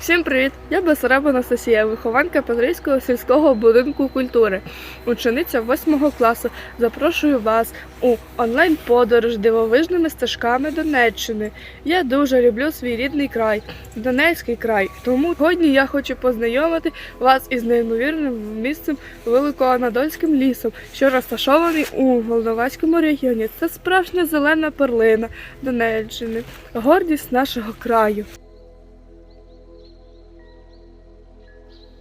Всім привіт! Я Басараба Анастасія, вихованка Петрівського сільського будинку культури, учениця 8 класу. Запрошую вас у онлайн-подорож дивовижними стежками Донеччини. Я дуже люблю свій рідний край, Донецький край. Тому сьогодні я хочу познайомити вас із неймовірним місцем Великоанадольським лісом, що розташований у Волноваському регіоні. Це справжня зелена перлина Донеччини, гордість нашого краю.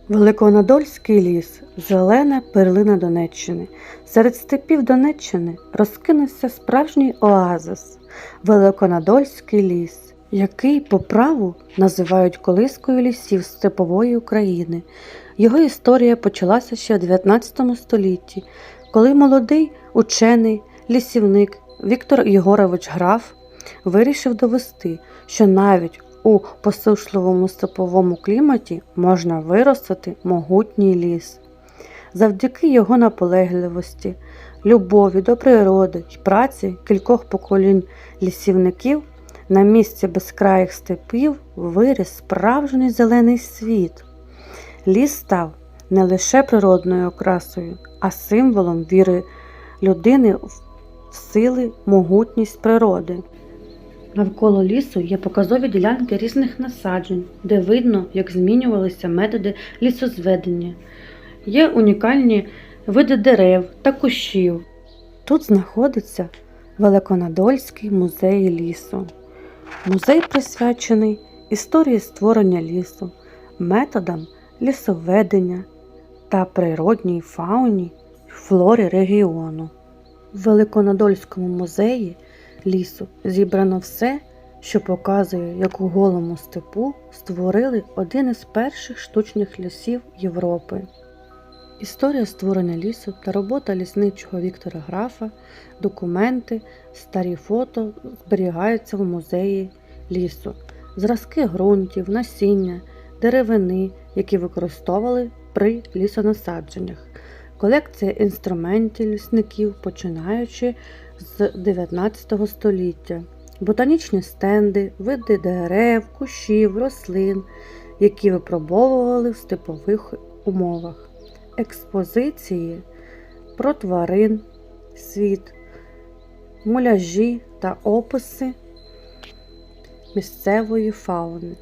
Великонадольський ліс зелена перлина Донеччини. Серед степів Донеччини розкинувся справжній оазис Великонадольський ліс, який по праву називають колискою лісів степової України. Його історія почалася ще в 19 столітті, коли молодий учений лісівник Віктор Єгорович Граф вирішив довести, що навіть у посушливому степовому кліматі можна виростити могутній ліс. Завдяки його наполегливості, любові до природи й праці кількох поколінь лісівників на місці безкраїх степів виріс справжній зелений світ. Ліс став не лише природною окрасою, а символом віри людини в сили, могутність природи. Навколо лісу є показові ділянки різних насаджень, де видно, як змінювалися методи лісозведення. Є унікальні види дерев та кущів. Тут знаходиться Великонадольський музей лісу. Музей присвячений історії створення лісу, методам лісоведення та природній фауні флорі регіону. В Великонадольському музеї лісу. Зібрано все, що показує, як у голому степу створили один із перших штучних лісів Європи. Історія створення лісу та робота лісничого Віктора Графа, документи, старі фото зберігаються в музеї лісу, зразки ґрунтів, насіння, деревини, які використовували при лісонасадженнях, колекція інструментів лісників, починаючи з 19 століття, ботанічні стенди, види дерев, кущів, рослин, які випробовували в степових умовах, експозиції про тварин, світ, муляжі та описи місцевої фауни.